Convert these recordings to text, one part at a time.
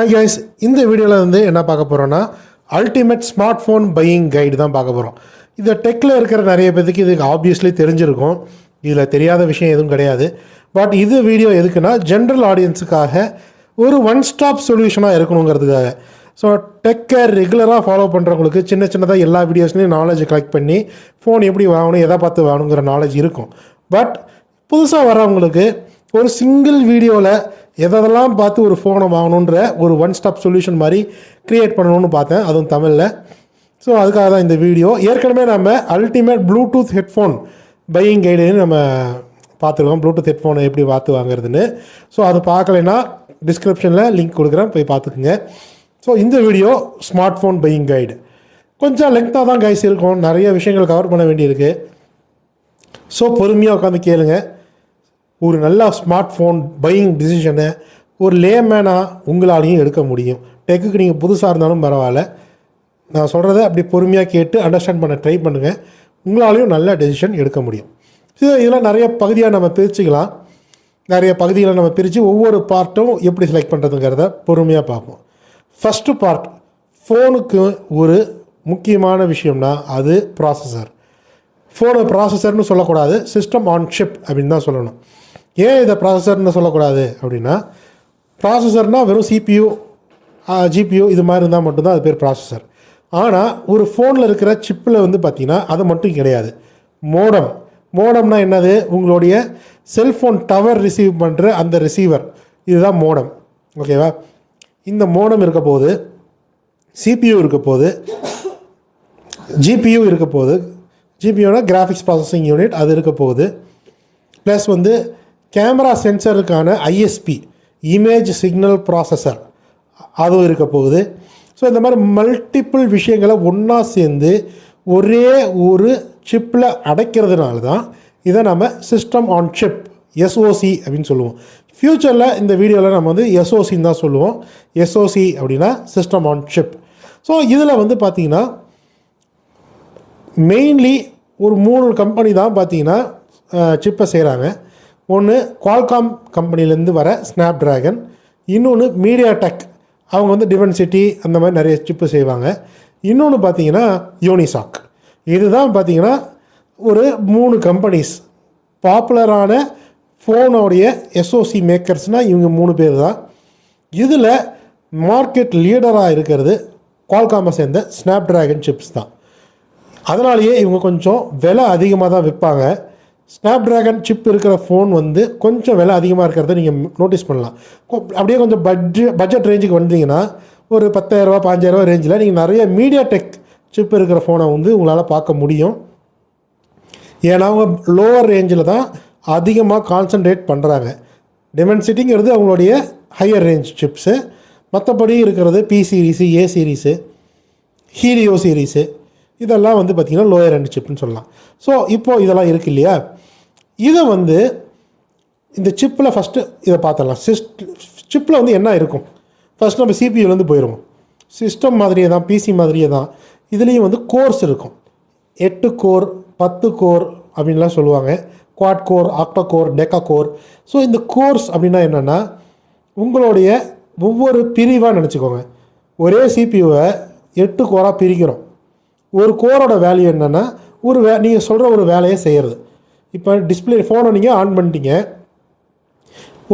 Hi guys இந்த வீடியோவில் வந்து என்ன பார்க்க போகிறோன்னா ultimate smart phone buying guide தான் பார்க்க போகிறோம் இந்த டெக்கில் இருக்கிற நிறைய பேருக்கு இதுக்கு ஆப்வியஸ்லி தெரிஞ்சிருக்கும். இதில் தெரியாத விஷயம் எதுவும் கிடையாது. பட் இது வீடியோ எதுக்குன்னா ஜென்ரல் ஆடியன்ஸுக்காக ஒரு ஒன் ஸ்டாப் சொல்யூஷனாக இருக்கணுங்கிறதுக்காக. ஸோ டெக்கை ரெகுலராக ஃபாலோ பண்ணுறவங்களுக்கு சின்ன சின்னதாக எல்லா வீடியோஸ்லையும் நாலேஜ் கலெக்ட் பண்ணி ஃபோன் எப்படி வாங்கணும் எதை பார்த்து வாங்கணுங்கிற நாலேஜ் இருக்கும். பட் புதுசாக வரவங்களுக்கு ஒரு சிங்கிள் வீடியோவில் எதெல்லாம் பார்த்து ஒரு ஃபோனை வாங்கணுன்ற ஒரு ஒன் ஸ்டாப் சொல்யூஷன் மாதிரி க்ரியேட் பண்ணணும்னு பார்த்தேன். அதுவும் தமிழில். ஸோ அதுக்காக தான் இந்த வீடியோ ஏற்கனவே நம்ம அல்டிமேட் ப்ளூடூத் ஹெட்ஃபோன் பையிங் கைடுன்னு நம்ம பார்த்துருக்கோம். ப்ளூடூத் ஹெட்ஃபோனை எப்படி பார்த்து வாங்குறதுன்னு. ஸோ அது பார்க்கலைன்னா டிஸ்கிரிப்ஷனில் லிங்க் கொடுக்குறேன். போய் பார்த்துக்குங்க. ஸோ இந்த video smart phone buying guide கொஞ்சம் லெங்க்தாக தான் கைஸ் இருக்கும். நிறைய விஷயங்கள் கவர் பண்ண வேண்டியிருக்கு. ஸோ பொறுமையாக உட்காந்து கேளுங்கள் ஒரு நல்ல ஸ்மார்ட் ஃபோன் பையிங் டிசிஷனை ஒரு லேமேனாக உங்களாலையும் எடுக்க முடியும். டெக்குக்கு நீங்கள் புதுசாக இருந்தாலும் பரவாயில்ல. நான் சொல்கிறத அப்படி பொறுமையாக கேட்டு அண்டர்ஸ்டாண்ட் பண்ண ட்ரை பண்ணுங்கள் உங்களாலையும் நல்ல டெசிஷன் எடுக்க முடியும். இது இதெல்லாம் நிறைய பகுதியாக நம்ம பிரிச்சுக்கலாம். நிறைய பகுதிகளை நம்ம பிரித்து ஒவ்வொரு பார்ட்டும் எப்படி செலக்ட் பண்ணுறதுங்கிறத பொறுமையாக பார்ப்போம். ஃபஸ்ட்டு பார்ட் ஃபோனுக்கு ஒரு முக்கியமான விஷயம்னா அது ப்ராசஸர் ஃபோனு ப்ராசஸர்னு சொல்லக்கூடாது சிஸ்டம் ஆன் ஷிப் அப்படின்னு தான் சொல்லணும். ஏன் இதை ப்ராசஸர்னு சொல்லக்கூடாது அப்படின்னா ப்ராசஸர்னால் வெறும் சிபியூ ஜிபியூ இது மாதிரி இருந்தால் மட்டும்தான் அது பேர் ப்ராசஸர் ஆனால் ஒரு ஃபோனில் இருக்கிற சிப்பில் வந்து பார்த்திங்கன்னா அது மட்டும் கிடையாது. மோடம் மோடம்னா என்னது? உங்களுடைய செல்ஃபோன் டவர் ரிசீவ் பண்ணுற அந்த ரிசீவர் இதுதான் மோடம் ஓகேவா இந்த மோடம் இருக்க போது சிபியூ இருக்க போது ஜிபியூ இருக்க போது ஜிபியூனா கிராஃபிக்ஸ் ப்ராசஸிங் யூனிட் அது இருக்க போகுது ப்ளஸ் வந்து கேமரா சென்சருக்கான ஐஎஸ்பி இமேஜ் சிக்னல் ப்ராசஸர் அதுவும் இருக்க போகுது. ஸோ இந்த மாதிரி மல்டிப்புள் விஷயங்களை ஒன்றா சேர்ந்து ஒரே ஒரு சிப்பில் அடைக்கிறதுனால தான் இதை நம்ம சிஸ்டம் ஆன் சிப் எஸ்ஓசி அப்படின்னு சொல்லுவோம். ஃப்யூச்சரில் இந்த வீடியோவில் நம்ம வந்து எஸ்ஓசின்னு தான் சொல்லுவோம். எஸ்ஓசி அப்படின்னா சிஸ்டம் ஆன் சிப் ஸோ இதில் வந்து பார்த்திங்கன்னா மெயின்லி ஒரு மூணு கம்பெனி தான் பார்த்திங்கன்னா சிப்பை செய்கிறாங்க ஒன்று குவால்காம் கம்பெனிலேருந்து வர ஸ்னாப் ட்ராகன் இன்னொன்று மீடியா டெக் அவங்க வந்து டிவென்சிட்டி அந்த மாதிரி நிறைய சிப்பு செய்வாங்க. இன்னொன்று பார்த்தீங்கன்னா யூனிசாக் இதுதான் பார்த்தீங்கன்னா ஒரு மூணு கம்பெனிஸ் பாப்புலரான ஃபோனோடைய எஸ்ஓசி மேக்கர்ஸ்னால் இவங்க மூணு பேர் தான் இதில் மார்க்கெட் லீடராக இருக்கிறது குவால்காமை சேர்ந்த ஸ்னாப் ட்ராகன் சிப்ஸ் தான். அதனாலேயே இவங்க கொஞ்சம் விலை அதிகமாக தான் விற்பாங்க. ஸ்னாப் ட்ராகன் சிப் இருக்கிற ஃபோன் வந்து கொஞ்சம் விலை அதிகமாக இருக்கிறத நீங்கள் நோட்டீஸ் பண்ணலாம். அப்படியே கொஞ்சம் பட்ஜெட் பட்ஜெட் ரேஞ்சுக்கு வந்தீங்கன்னா ஒரு பத்தாயிரரூபா பாஞ்சாயிரரூபா ரேஞ்சில் நீங்கள் நிறைய மீடியா டெக் சிப் இருக்கிற ஃபோனை வந்து உங்களால் பார்க்க முடியும். ஏன்னா அவங்க லோவர் ரேஞ்சில் தான் அதிகமாக கான்சன்ட்ரேட் பண்ணுறாங்க டிமென்சிட்டிங்கிறது அவங்களுடைய ஹையர் ரேஞ்ச் சிப்ஸு மற்றபடி இருக்கிறது P series A series Helio series இதெல்லாம் வந்து பார்த்திங்கன்னா லோயர் ரெண்டு சிப்னு சொல்லலாம். ஸோ இப்போது இதெல்லாம் இருக்குது இல்லையா? இதை வந்து இந்த சிப்பில் ஃபஸ்ட்டு இதை பார்த்துடலாம். சிஸ்ட் சிப்பில் வந்து என்ன இருக்கும்? ஃபஸ்ட் நம்ம சிபியூலேருந்து போயிடுவோம் சிஸ்டம் மாதிரியே தான் பிசி மாதிரியே தான். இதுலேயும் வந்து கோர்ஸ் இருக்கும். எட்டு கோர் பத்து கோர் அப்படின்லாம் சொல்லுவாங்க. Quad core octa core deca core so இந்த கோர்ஸ் அப்படின்னா என்னென்னா உங்களுடைய ஒவ்வொரு பிரிவாக நினச்சிக்கோங்க. ஒரே சிபியூவை எட்டு கோராக பிரிக்கிறோம். ஒரு கோரோட வேல்யூ என்னென்னா ஒரு வே நீங்கள் சொல்கிற ஒரு வேலையை செய்கிறது இப்போ டிஸ்பிளே ஃபோனை நீங்கள் ஆன் பண்ணிட்டீங்க.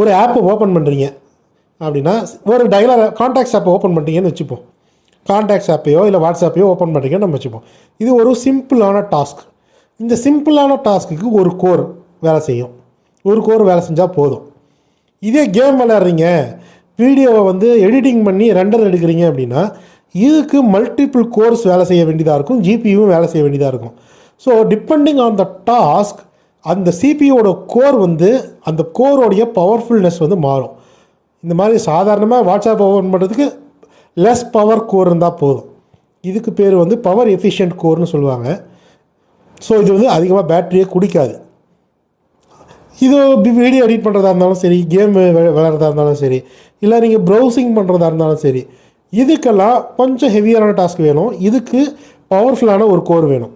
ஒரு ஆப்பை ஓப்பன் பண்ணுறீங்க அப்படின்னா ஒரு டயலர் காண்டாக்ட்ஸ் ஆப்பை ஓப்பன் பண்ணிட்டீங்கன்னு வச்சுப்போம். காண்டாக்ட்ஸ் ஆப்பையோ இல்லை வாட்ஸ்அப்பையோ ஓப்பன் பண்ணுறீங்கன்னு நம்ம வச்சுப்போம். இது ஒரு சிம்பிளான டாஸ்க் இந்த சிம்பிளான டாஸ்க்குக்கு ஒரு கோர் வேலை செய்யும். ஒரு கோர் வேலை செஞ்சால் போதும். இதே கேம் விளையாடுறீங்க. வீடியோவை வந்து எடிட்டிங் பண்ணி ரெண்டர் எடுக்கிறீங்க அப்படின்னா இதுக்கு மல்டிபிள் கோர்ஸ் வேலை செய்ய வேண்டியதாக இருக்கும். ஜிபியும் வேலை செய்ய வேண்டியதாக இருக்கும். So depending on the task அந்த சிபியோட கோர் வந்து அந்த கோரோடைய பவர்ஃபுல்னஸ் வந்து மாறும். இந்த மாதிரி சாதாரணமாக வாட்ஸ்அப் ஓப்பன் பண்ணுறதுக்கு லெஸ் பவர் கோர் இருந்தால் போதும். இதுக்கு பேர் வந்து பவர் எஃபிஷியன்ட் கோர்னு சொல்லுவாங்க. ஸோ இது வந்து அதிகமாக பேட்டரியே குடிக்காது. இது வீடியோ எடிட் பண்ணுறதா இருந்தாலும் சரி கேம் விளையாடுறதா இருந்தாலும் சரி இல்லை நீங்கள் ப்ரௌசிங் பண்ணுறதா இருந்தாலும் சரி இதுக்கெல்லாம் கொஞ்சம் ஹெவியான டாஸ்க் வேணும். இதுக்கு பவர்ஃபுல்லான ஒரு கோர் வேணும்.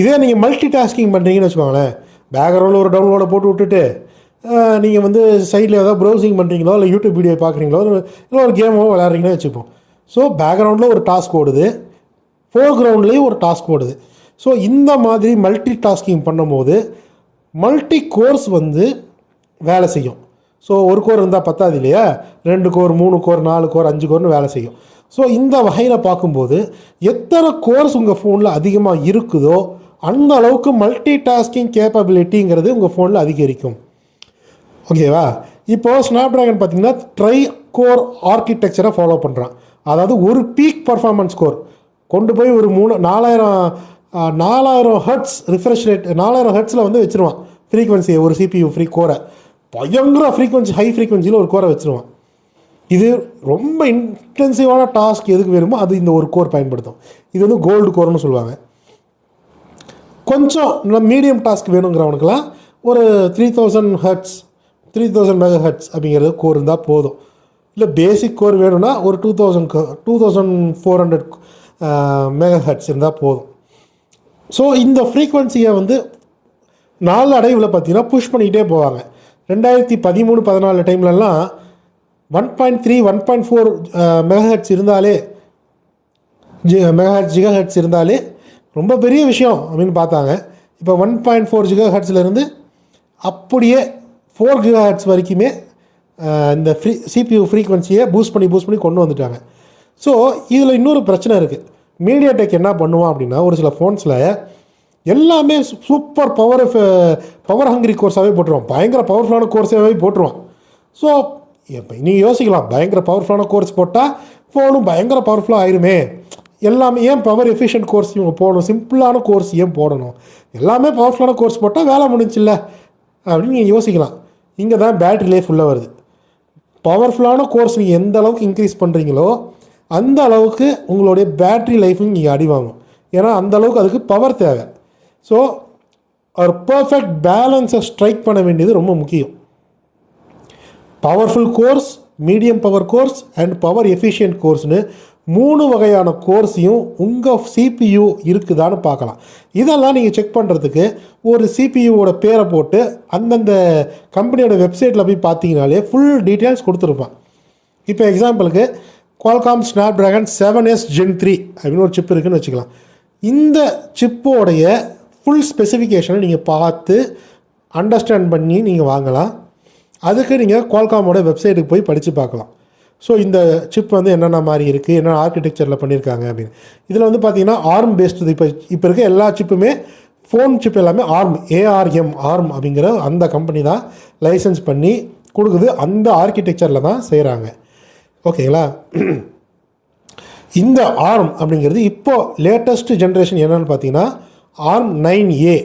இதே நீங்கள் மல்டி டாஸ்கிங் பண்ணுறீங்கன்னு வச்சுக்கோங்களேன். பேக்ரவுண்டில் ஒரு டவுன்லோடை போட்டு விட்டுட்டு நீங்கள் வந்து சைடில் ஏதாவது ப்ரௌசிங் பண்ணுறீங்களோ இல்லை யூடியூப் வீடியோ பார்க்குறீங்களோ இல்லை ஒரு கேமோ விளையாடுறீங்கன்னு வச்சுப்போம். ஸோ பேக்ரவுண்டில் ஒரு டாஸ்க் ஓடுது. ஃபோர் கிரவுண்ட்லேயும் ஒரு டாஸ்க் ஓடுது. ஸோ இந்த மாதிரி மல்டி டாஸ்கிங் பண்ணும்போது மல்டி கோர்ஸ் வந்து வேலை செய்யும். ஸோ ஒரு கோர் இருந்தால் பத்தாது இல்லையா? ரெண்டு கோர் மூணு கோர் நாலு கோர் அஞ்சு கோர்னு வேலை செய்யும். ஸோ இந்த வகையில் பார்க்கும்போது எத்தனை கோர்ஸ் உங்கள் ஃபோனில் அதிகமாக இருக்குதோ அந்த அளவுக்கு மல்டி டாஸ்கிங் கேப்பபிலிட்டிங்கிறது உங்கள் ஃபோனில் அதிகரிக்கும். ஓகேவா இப்போது ஸ்னாப்ட்ராகன் பார்த்தீங்கன்னா ட்ரை கோர் ஆர்கிடெக்சரை ஃபாலோ பண்ணுறான் அதாவது ஒரு பீக் பர்ஃபார்மன்ஸ் கோர் கொண்டு போய் ஒரு மூணு நாலாயிரம் நாலாயிரம் ஹர்ட்ஸ் ரிஃப்ரெஷ் ரேட் நாலாயிரம் ஹர்ட்ஸில் வந்து வச்சுருவான். ஃப்ரீக்வன்சியை ஒரு சிபியூ ஃப்ரீ கோரை பயங்கர ஃப்ரீக்வன்சி ஹை ஃப்ரீக்வன்சியில் ஒரு கோரை வச்சுருவான். இது ரொம்ப இன்டென்சிவான டாஸ்க் எதுக்கு வேணுமோ அது இந்த ஒரு கோர் பயன்படுத்தும். இது வந்து கோல்டு கோர்னு சொல்லுவாங்க. கொஞ்சம் மீடியம் டாஸ்க் வேணுங்கிறவனுக்கெல்லாம் ஒரு three thousand hertz three thousand megahertz அப்படிங்கிறது கோர் இருந்தால் போதும். இல்லை பேசிக் கோர் வேணும்னா ஒரு two thousand two thousand four hundred megahertz இருந்தால் போதும். ஸோ இந்த ஃப்ரீக்வன்சியை வந்து நாலு அடைவில் பார்த்தீங்கன்னா புஷ் பண்ணிக்கிட்டே போவாங்க. ரெண்டாயிரத்தி பதிமூணு பதினாலு டைம்லலாம் one point three one point four megahertz இருந்தாலே G megahertz gigahertz இருந்தாலே ரொம்ப பெரிய விஷயம் அப்படின்னு பார்த்தாங்க. இப்போ ஒன் பாயிண்ட் ஃபோர் ஜிகா ஜிகாஹெட்ஸ்லேருந்து அப்படியே ஃபோர் கிகாஹெட்ஸ் வரைக்குமே இந்த ஃப்ரீ சிபியூ ஃப்ரீக்வன்சியை பூஸ்ட் பண்ணி பூஸ்ட் பண்ணி கொண்டு வந்துட்டாங்க. ஸோ இதில் இன்னொரு பிரச்சனை இருக்குது மீடியா டெக் என்ன பண்ணுவான் அப்படின்னா ஒரு சில ஃபோன்ஸில் எல்லாமே சூப்பர் பவர் பவர் ஹங்கிரி கோர்ஸாகவே போட்டுருவான். பயங்கர பவர்ஃபுல்லான கோர்ஸாகவே போட்டுருவான். ஸோ இப்போ நீங்கள் யோசிக்கலாம். பயங்கர பவர்ஃபுல்லான கோர்ஸ் போட்டால் ஃபோனும் பயங்கர பவர்ஃபுல்லாக ஆயிருமே. எல்லாமே ஏன் பவர் எஃபிஷியன்ட் கோர்ஸ் இவங்க போடணும்? சிம்பிளான கோர்ஸ் ஏன் போடணும்? எல்லாமே பவர்ஃபுல்லான கோர்ஸ் போட்டால் வேலை முடிஞ்சில்ல? அப்படின்னு நீங்கள் யோசிக்கலாம். இங்கே தான் பேட்டரி லைஃப் உள்ளே வருது. பவர்ஃபுல்லான கோர்ஸ் நீங்கள் எந்த அளவுக்கு இன்க்ரீஸ் பண்ணுறீங்களோ அந்த அளவுக்கு உங்களுடைய பேட்டரி லைஃபும் நீங்கள் அடி வாங்கும். ஏன்னா அந்த அளவுக்கு அதுக்கு பவர் தேவை. ஸோ ஒரு பர்ஃபெக்ட் பேலன்ஸை ஸ்ட்ரைக் பண்ண வேண்டியது ரொம்ப முக்கியம். Powerful cores medium power cores and power efficient கோர்ஸ்னு மூணு வகையான கோர்ஸையும் உங்கள் சிபியு இருக்குதான்னு பார்க்கலாம். இதெல்லாம் நீங்கள் செக் பண்ணுறதுக்கு ஒரு சிபியூவோட பேரை போட்டு அந்தந்த கம்பெனியோட வெப்சைட்டில் போய் பார்த்தீங்கனாலே ஃபுல் டீட்டெயில்ஸ் கொடுத்துருப்பான். இப்போ எக்ஸாம்பிளுக்கு Qualcomm Snapdragon seven S gen three அப்படின்னு ஒரு சிப் இருக்குதுன்னு வச்சுக்கலாம். இந்த சிப்போடைய ஃபுல் ஸ்பெசிஃபிகேஷனை நீங்கள் பார்த்து அண்டர்ஸ்டாண்ட் பண்ணி நீங்கள் வாங்கலாம். அதுக்கு நீங்கள் குவால்காமோட வெப்சைட்டுக்கு போய் படித்து பார்க்கலாம். ஸோ இந்த சிப் வந்து என்னென்ன மாதிரி இருக்குது என்னென்ன ஆர்கிடெக்சரில் பண்ணியிருக்காங்க அப்படின்னு. இதில் வந்து பார்த்தீங்கன்னா ஆர்ம் பேஸ்டு இப்போ இப்போ இருக்க எல்லா சிப்புமே ஃபோன் சிப் எல்லாமே ஆர்ம் ஏஆர்எம் ஆர்ம் அப்படிங்கிற அந்த கம்பெனி தான் லைசன்ஸ் பண்ணி கொடுக்குது. அந்த ஆர்கிடெக்சரில் தான் செய்கிறாங்க ஓகேங்களா இந்த ஆர்ம் அப்படிங்கிறது இப்போ லேட்டஸ்ட் ஜென்ரேஷன் என்னன்னு பார்த்தீங்கன்னா ஆர்ம் நைன் ஏ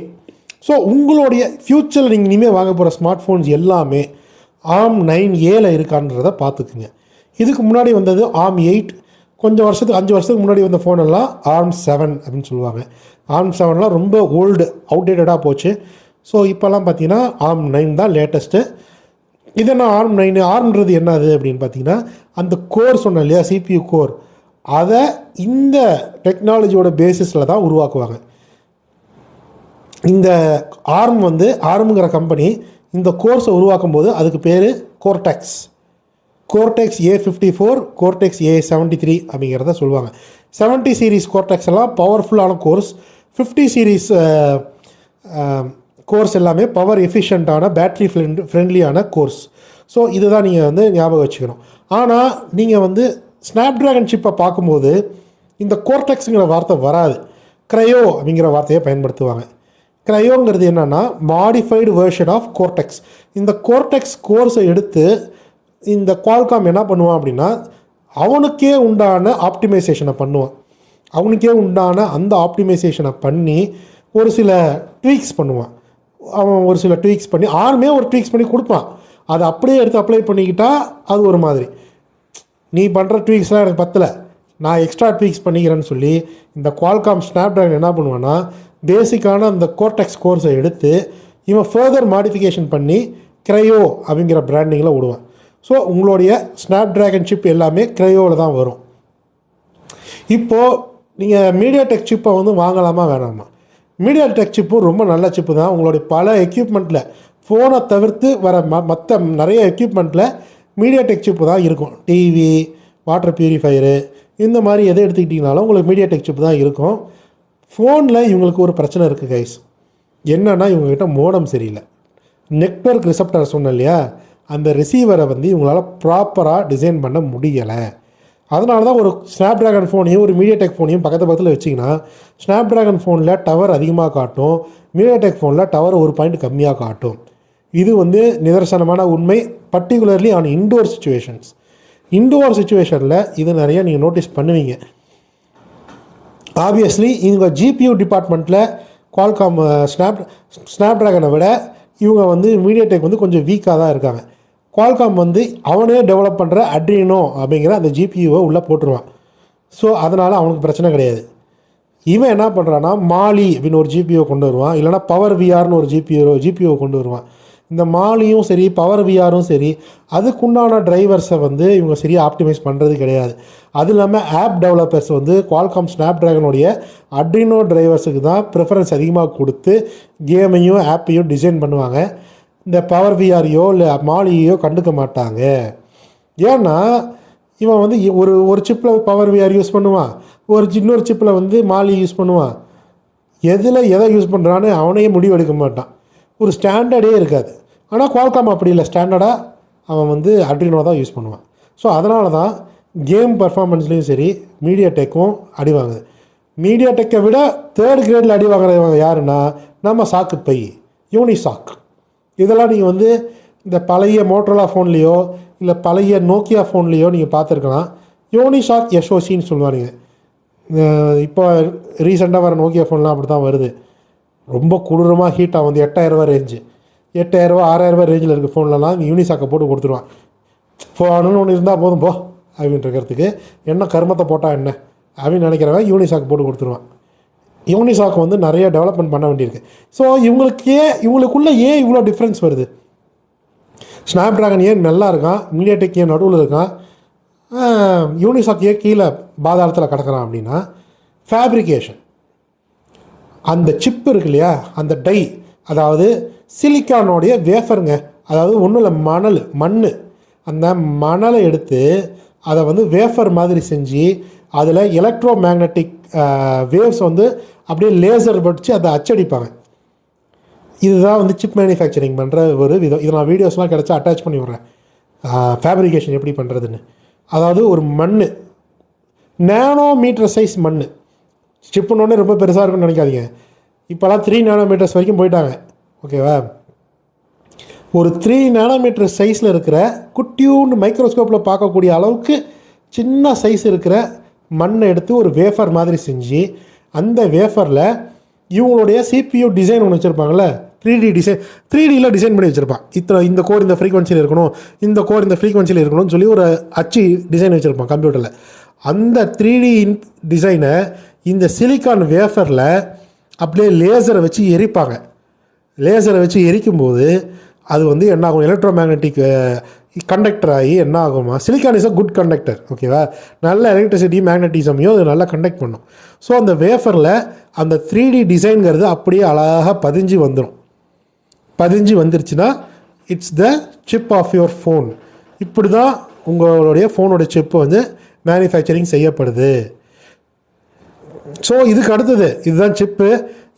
ஸோ உங்களுடைய ஃப்யூச்சரில் நீங்கள் இனிமேல் வாங்க போகிற ஸ்மார்ட் ஃபோன்ஸ் எல்லாமே ஆர்ம் நைன் ஏல இருக்கான்றதை பார்த்துக்குங்க. இதுக்கு முன்னாடி வந்தது ஆர்ம் எயிட் கொஞ்சம் வருஷத்துக்கு அஞ்சு வருஷத்துக்கு முன்னாடி வந்த ஃபோன் எல்லாம் ஆர்ம் செவன் அப்படின்னு சொல்லுவாங்க. ஆர்ம் செவன்லாம் ரொம்ப ஓல்டு அவுடேட்டடாக போச்சு. ஸோ இப்போல்லாம் பார்த்தீங்கன்னா ஆர்ம் நைன் தான் லேட்டஸ்ட்டு இது என்ன ஆர்ம் நைன் ஆர்ம்ன்றது என்னது அப்படின்னு பார்த்தீங்கன்னா அந்த கோர் சொன்னேன் இல்லையா சிபியூ கோர் அதை இந்த டெக்னாலஜியோட பேசிஸில் தான் உருவாக்குவாங்க. இந்த ஆர்ம் வந்து ஆர்முங்கிற கம்பெனி இந்த கோர்ஸை உருவாக்கும் போது அதுக்கு பேர் Cortex Cortex A fifty four Cortex A seventy three அப்படிங்கிறத சொல்லுவாங்க. செவன்ட்டி சீரீஸ் கோர்டெக்ஸ் எல்லாம் பவர்ஃபுல்லான கோர்ஸ் ஃபிஃப்டி சீரீஸ் கோர்ஸ் எல்லாமே பவர் எஃபிஷியண்ட்டான பேட்ரி ஃப்ரெண்ட் ஃப்ரெண்ட்லியான கோர்ஸ் ஸோ இதுதான் நீங்கள் வந்து ஞாபகம் வச்சுக்கணும். ஆனால் நீங்கள் வந்து ஸ்னாப்ட்ராகன் சிப்பை பார்க்கும்போது இந்த கோர்டெக்ஸுங்கிற வார்த்தை வராது. க்ரையோ அப்படிங்கிற வார்த்தையை பயன்படுத்துவாங்க. க்ரையோங்கிறது என்னென்னா மாடிஃபைடு வேர்ஷன் ஆஃப் கோர்டெக்ஸ் இந்த கோர்டெக்ஸ் கோர்ஸை எடுத்து இந்த குவால்காம் என்ன பண்ணுவான் அப்படின்னா அவனுக்கே உண்டான ஆப்டிமைசேஷனை பண்ணுவான். அவனுக்கே உண்டான அந்த ஆப்டிமைசேஷனை பண்ணி ஒரு சில ட்வீக்ஸ் பண்ணுவான். அவன் ஒரு சில ட்வீக்ஸ் பண்ணி ஆருமே ஒரு ட்வீக்ஸ் பண்ணி கொடுப்பான். அதை அப்படியே எடுத்து அப்ளை பண்ணிக்கிட்டா அது ஒரு மாதிரி. நீ பண்ணுற ட்வீக்ஸ்லாம் எனக்கு பத்தலை. நான் எக்ஸ்ட்ரா ட்வீக்ஸ் பண்ணிக்கிறேன்னு சொல்லி இந்த குவால்காம் ஸ்னாப்ட்ராகன் என்ன பண்ணுவான்னா பேசிக்கான அந்த கோர்டெக்ஸ் கோர்ஸை எடுத்து இவன் ஃபர்தர் மாடிஃபிகேஷன் பண்ணி க்ரையோ அப்படிங்கிற பிராண்டிங்கில் விடுவான் ஸோ உங்களுடைய ஸ்னாப்ட்ராகன் சிப் எல்லாமே க்ரையோவில் தான் வரும். இப்போது நீங்கள் மீடியா டெக் சிப்பை வந்து வாங்கலாமா வேணாமா? மீடியா டெக் சிப்பும் ரொம்ப நல்ல சிப்பு தான். உங்களுடைய பல எக்யூப்மெண்ட்டில் ஃபோனை தவிர்த்து வர ம மற்ற நிறைய எக்யூப்மெண்ட்டில் மீடியா டெக் சிப்பு தான் இருக்கும். டிவி வாட்டர் பியூரிஃபையரு இந்த மாதிரி எதை எடுத்துக்கிட்டிங்கனாலும் உங்களுக்கு மீடியா டெக் சிப்பு தான் இருக்கும். ஃபோனில் இவங்களுக்கு ஒரு பிரச்சனை இருக்குது கைஸ் என்னென்னா இவங்ககிட்ட மோடம் சரியில்லை. நெட்ஒர்க் ரிசப்டர் சொன்னேன் இல்லையா? அந்த ரிசீவரை வந்து இவங்களால் ப்ராப்பராக டிசைன் பண்ண முடியலை. அதனால தான் ஒரு ஸ்னாப் ட்ராகன் ஃபோனையும் ஒரு மீடியா டெக் ஃபோனையும் பக்கத்து பக்கத்தில் வச்சிங்கன்னா ஸ்னாப் ட்ராகன் ஃபோனில் டவர் அதிகமாக காட்டும். மீடியா டெக் ஃபோனில் டவர் ஒரு பாயிண்ட் கம்மியாக காட்டும். இது வந்து நிதர்சனமான உண்மை. Particularly on indoor situations indoor சுச்சுவேஷனில் இது நிறைய நீங்கள் நோட்டீஸ் பண்ணுவீங்க. ஆப்வியஸ்லி இவங்க ஜிபியூ டிபார்ட்மெண்ட்டில் குவால்காம் ஸ்னாப் ஸ்னாப் ட்ராகனை விட இவங்க வந்து மீடியாடெக் வந்து கொஞ்சம் வீக்காக தான் இருக்காங்க. குவால்காம் வந்து அவனே டெவலப் பண்ணுற அட்ரினோ அப்படிங்கிற அந்த ஜிபியூவை உள்ளே போட்டுருவான். ஸோ அதனால் அவனுக்கு பிரச்சனை கிடையாது. இவன் என்ன பண்ணுறான்னா மாலி அப்படின்னு ஒரு ஜிபிஓ கொண்டு வருவான். இல்லைனா பவர் விஆர்னு ஒரு ஜிபிஓ ஜிபிஓ கொண்டு வருவான். இந்த மாலியும் சரி பவர் விஆரும் சரி அதுக்குண்டான டிரைவர்ஸை வந்து இவங்க சரியாக ஆப்டிமைஸ் பண்ணுறது கிடையாது. அது இல்லாமல் ஆப் டெவலப்பர்ஸ் வந்து குவால்காம் ஸ்னாப் ட்ராகனுடைய அட்ரினோ டிரைவர்ஸுக்கு தான் ப்ரிஃபரன்ஸ் அதிகமாக கொடுத்து கேமையும் ஆப்பையும் டிசைன் பண்ணுவாங்க. இந்த பவர் விஆரையோ இல்லை மாலியோ கண்டுக்க மாட்டாங்க. ஏன்னா இவன் வந்து ஒரு ஒரு சிப்பில் பவர் விஆர் யூஸ் பண்ணுவான். ஒரு இன்னொரு சிப்பில் வந்து மாலி யூஸ் பண்ணுவான். எதில் எதை யூஸ் பண்ணுறான்னு அவனே முடிவு எடுக்க மாட்டான். ஒரு ஸ்டாண்டர்டே இருக்காது. ஆனால் குவால்காம் அப்படி இல்லை. ஸ்டாண்டர்டாக அவன் வந்து அட்ரினோ தான் யூஸ் பண்ணுவான். ஸோ அதனால தான் கேம் பர்ஃபார்மன்ஸ்லேயும் சரி மீடியா டெக்கும் அடி வாங்குது. மீடியா டெக்கை விட தேர்ட் கிரேடில் அடி வாங்குறவங்க யாருன்னா நம்ம சாக்கு பை யூனி சாக்கு இதெல்லாம் நீங்கள் வந்து இந்த பழைய மோட்டரோலா ஃபோன்லேயோ இல்லை பழைய நோக்கியா ஃபோன்லேயோ நீங்கள் பார்த்துருக்கலாம். யோனிஷாக் எஸ்ஓசின்னு சொல்லுவாருங்க இப்போ ரீசெண்டாக வர நோக்கியா ஃபோன்லாம் அப்படி தான் வருது. ரொம்ப கொடூரமாக ஹீட்டாக வந்து எட்டாயிரரூபா ரேஞ்சு எட்டாயிரரூபா ஆறாயிரரூபா ரேஞ்சில் இருக்க ஃபோன்லலாம் யூனிசாக்கை போட்டு கொடுத்துருவான். ஃபோனுன்னு ஒன்று இருந்தால் போதும் போ அப்படின்ட்டு இருக்கிறதுக்கு என்ன கருமத்தை போட்டால் என்ன? அப்படின்னு நினைக்கிறவன் யூனிசாக் போட்டு கொடுத்துருவான். யோனிசாக்கு வந்து நிறைய டெவலப்மெண்ட் பண்ண வேண்டியிருக்கு. ஸோ இவங்களுக்கே இவங்களுக்குள்ளே ஏன் இவ்வளோ டிஃப்ரென்ஸ் வருது? ஸ்னாப் ட்ராகன் ஏன் நல்லா இருக்கான் மீடியாடெக் ஏன் நடுவில் இருக்கான் யூனிசாக் ஏன் கீழே பாதாளத்தில் கிடக்கிறான் அப்படின்னா ஃபேப்ரிகேஷன் அந்த சிப் இருக்கு இல்லையா? அந்த டை அதாவது சிலிக்கானோடைய வேஃபருங்க அதாவது ஒன்றும் இல்லை மணல் மண் அந்த மணலை எடுத்து அதை வந்து வேஃபர் மாதிரி செஞ்சு அதில் எலக்ட்ரோ மேக்னட்டிக் வேவ்ஸ் வந்து அப்படியே லேசர் படித்து அதை அச்சடிப்பாங்க. இதுதான் வந்து சிப் மேனுஃபேக்சரிங் பண்ணுற ஒரு விதம். இதை நான் வீடியோஸ்லாம் கிடச்சா அட்டாச் பண்ணி விட்றேன். ஃபேப்ரிகேஷன் எப்படி பண்ணுறதுன்னு அதாவது ஒரு மண் நேனோ மீட்டர் சைஸ் மண் சிப்புன்னொன்னே ரொம்ப பெருசாக இருக்கும்னு நினைக்காதீங்க. இப்போலாம் த்ரீ நேனோமீட்டர்ஸ் வரைக்கும் போயிட்டாங்க. ஓகேவா ஒரு த்ரீ நேனோமீட்டர் சைஸில் இருக்கிற குட்டியூண்டு மைக்ரோஸ்கோப்பில் பார்க்கக்கூடிய அளவுக்கு சின்ன சைஸ் இருக்கிற மண்ணை எடுத்து ஒரு வேஃபர் மாதிரி செஞ்சு அந்த வேஃபரில் இவங்களுடைய சிபியூ டிசைன் ஒன்று வச்சுருப்பாங்கல்ல த்ரீ டி டிசைன் த்ரீ டியில் டிசைன் பண்ணி வச்சுருப்பான். இத்தனை இந்த கோர் இந்த ஃப்ரீக்வன்சியில் இருக்கணும் இந்த கோர் இந்த ஃப்ரீக்வன்சியில் இருக்கணும்னு சொல்லி ஒரு அச்சு டிசைன் வச்சுருப்பான் கம்ப்யூட்டரில் அந்த த்ரீ டி டிசைனை இந்த சிலிக்கான் வேஃபரில் அப்படியே லேசரை வச்சு எரிப்பாங்க. லேசரை வச்சு எரிக்கும்போது அது வந்து என்ன ஆகும்? எலக்ட்ரோ மேக்னட்டிக் கண்டக்டர் ஆகி என்ன ஆகுமா silicon is a good conductor ஓகேவா நல்ல எலக்ட்ரிசிட்டி மேக்னட்டிசமையும் அது நல்லா கண்டக்ட் பண்ணும். ஸோ அந்த வேஃபரில் அந்த த்ரீ டி டிசைன்கிறது அப்படியே அழகாக பதிஞ்சு வந்துடும் பதிஞ்சு வந்துருச்சுன்னா it's the chip of your phone இப்படி தான் உங்களுடைய ஃபோனோட சிப்பு வந்து மேனுஃபேக்சரிங் செய்யப்படுது. ஸோ இதுக்கு அடுத்தது இதுதான் சிப்பு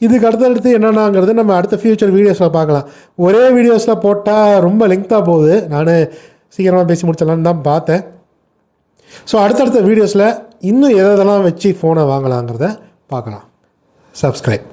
இதுக்கு அடுத்தடுத்து என்னென்னாங்கிறது நம்ம அடுத்த ஃபியூச்சர் வீடியோஸில் பார்க்கலாம். ஒரே வீடியோஸில் போட்டால் ரொம்ப லெங்க்த்தாக போகுது. நான் சீக்கிரமாக பேசி முடிச்சிடலான்னு தான் பார்த்தேன். ஸோ அடுத்தடுத்த வீடியோஸில் இன்னும் எதெல்லாம் வச்சு ஃபோனை வாங்கலாங்கிறத பார்க்கலாம். சப்ஸ்கிரைப்